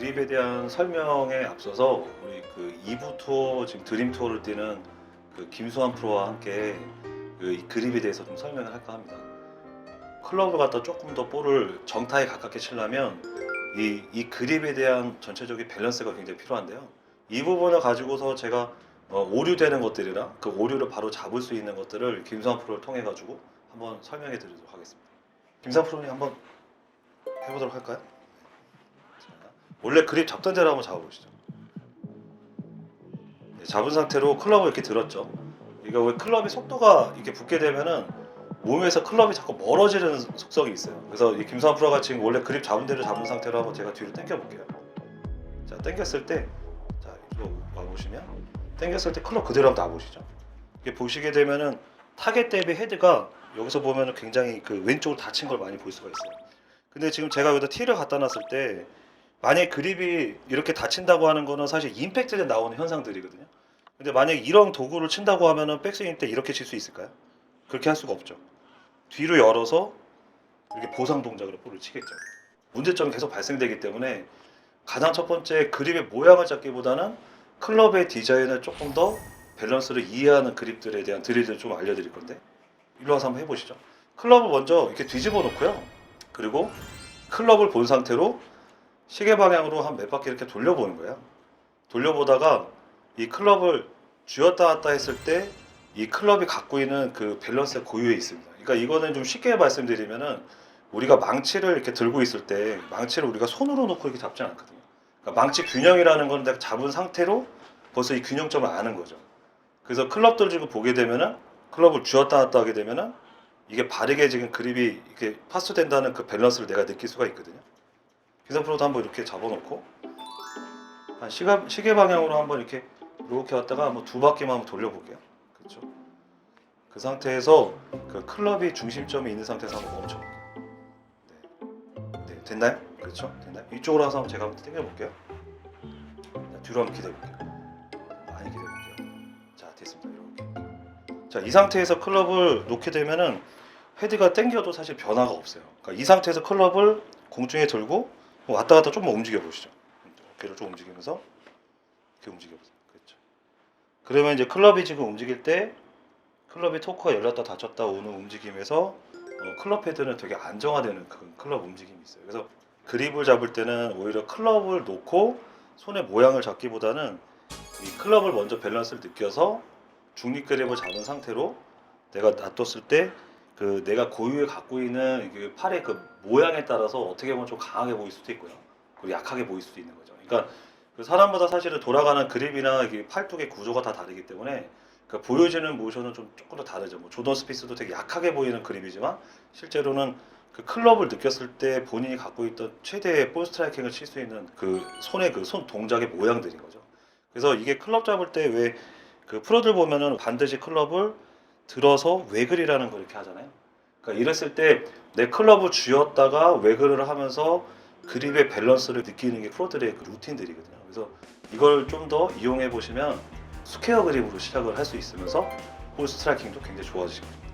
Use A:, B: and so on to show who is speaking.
A: 그립에 대한 설명에 앞서서 우리 그 2부 투어 지금 드림 투어를 뛰는 그 김수환 프로와 함께 그이 그립에 대해서 좀 설명을 할까 합니다. 클럽을 갖다 조금 더 볼을 정타에 가깝게 치려면 이, 이 그립에 대한 전체적인 밸런스가 굉장히 필요한데요. 이 부분을 가지고서 제가 어, 오류되는 것들이랑 그 오류를 바로 잡을 수 있는 것들을 김수환 프로를 통해 가지고 한번 설명해 드리도록 하겠습니다. 김수환 프로님 한번 해보도록 할까요? 자, 원래 그립 잡던 대로 한번 잡아보시죠. 네, 잡은 상태로 클럽을 이렇게 들었죠. 이거 왜 클럽이 속도가 이렇게 붙게 되면은 몸에서 클럽이 자꾸 멀어지는 속성이 있어요. 그래서 이 김수환 프로가 지금 원래 그립 잡은 대로 잡은 상태로 한번 제가 뒤로 당겨 볼게요. 자, 당겼을 때, 자, 이쪽 와 보시면 당겼을 때 클럽 그대로 한번 놔 보시죠. 이게 보시게 되면은 타겟 대비 헤드가 여기서 보면은 굉장히 그 왼쪽으로 닫힌 걸 많이 볼 수가 있어요. 근데 지금 제가 여기다 티를 갖다 놨을 때 만약에 그립이 이렇게 닫힌다고 하는 거는 사실 임팩트에 나오는 현상들이거든요. 근데 만약에 이런 도구를 친다고 하면은 백스윙 때 이렇게 칠 수 있을까요? 그렇게 할 수가 없죠. 뒤로 열어서 이렇게 보상 동작으로 볼을 치겠죠. 문제점이 계속 발생되기 때문에 가장 첫 번째 그립의 모양을 잡기보다는 클럽의 디자인을 조금 더 밸런스를 이해하는 그립들에 대한 드릴을 좀 알려드릴 건데 일로 와서 한번 해보시죠. 클럽을 먼저 이렇게 뒤집어 놓고요. 그리고 클럽을 본 상태로 시계 방향으로 한 몇 바퀴 이렇게 돌려보는 거예요. 돌려보다가 이 클럽을 쥐었다 놨다 했을 때 이 클럽이 갖고 있는 그 밸런스의 고유에 있습니다. 그러니까 이거는 좀 쉽게 말씀드리면은 우리가 망치를 이렇게 들고 있을 때 망치를 우리가 손으로 놓고 이렇게 잡지 않거든요. 그러니까 망치 균형이라는 건 내가 잡은 상태로 벌써 이 균형점을 아는 거죠. 그래서 클럽들 지금 보게 되면은 클럽을 쥐었다 놨다 하게 되면은 이게 바르게 지금 그립이 이렇게 파스된다는 그 밸런스를 내가 느낄 수가 있거든요. 기성 프로도 한번 이렇게 잡아놓고 한 시가, 시계 방향으로 한번 이렇게 이렇게 왔다가 한번 두 바퀴만 한번 돌려볼게요. 그렇죠? 그 상태에서 그 클럽이 중심점이 있는 상태에서 한번 멈춰볼게요. 네. 네, 됐나요? 그렇죠? 됐나요? 이쪽으로 와서 한번 제가 한번 당겨볼게요. 자, 뒤로 한번 기대볼게요. 많이 기대볼게요. 자, 됐습니다. 이렇게. 자, 이 상태에서 클럽을 놓게 되면은 헤드가 당겨도 사실 변화가 없어요. 그러니까 이 상태에서 클럽을 공중에 들고 왔다 갔다 조금만 움직여 보시죠. 어깨를 좀 움직이면서 이렇게 움직여 보세요. 그렇죠. 그러면 이제 클럽이 지금 움직일 때 클럽의 토크가 열렸다 닫혔다 오는 움직임에서 어, 클럽 헤드는 되게 안정화되는 그 클럽 움직임이 있어요. 그래서 그립을 잡을 때는 오히려 클럽을 놓고 손의 모양을 잡기보다는 이 클럽을 먼저 밸런스를 느껴서 중립 그립을 잡은 상태로 내가 놔뒀을 때 그 내가 고유에 갖고 있는 그 팔의 그 모양에 따라서 어떻게 보면 좀 강하게 보일 수도 있고요. 그리고 약하게 보일 수도 있는 거죠. 그러니까 그 사람마다 사실은 돌아가는 그립이나 팔뚝의 구조가 다 다르기 때문에 그 보여지는 모션은 좀 조금 더 다르죠. 뭐 조던 스피스도 되게 약하게 보이는 그립이지만 실제로는 그 클럽을 느꼈을 때 본인이 갖고 있던 최대의 볼 스트라이킹을 칠 수 있는 그 손의 그 손 동작의 모양들인 거죠. 그래서 이게 클럽 잡을 때 왜 그 프로들 보면은 반드시 클럽을 들어서 외글이라는 걸 이렇게 하잖아요. 그러니까 이랬을 때 내 클럽을 쥐었다가 외글을 하면서 그립의 밸런스를 느끼는 게 프로들의 그 루틴들이거든요. 그래서 이걸 좀 더 이용해 보시면 스퀘어 그립으로 시작을 할 수 있으면서 볼 스트라이킹도 굉장히 좋아지실 겁니다.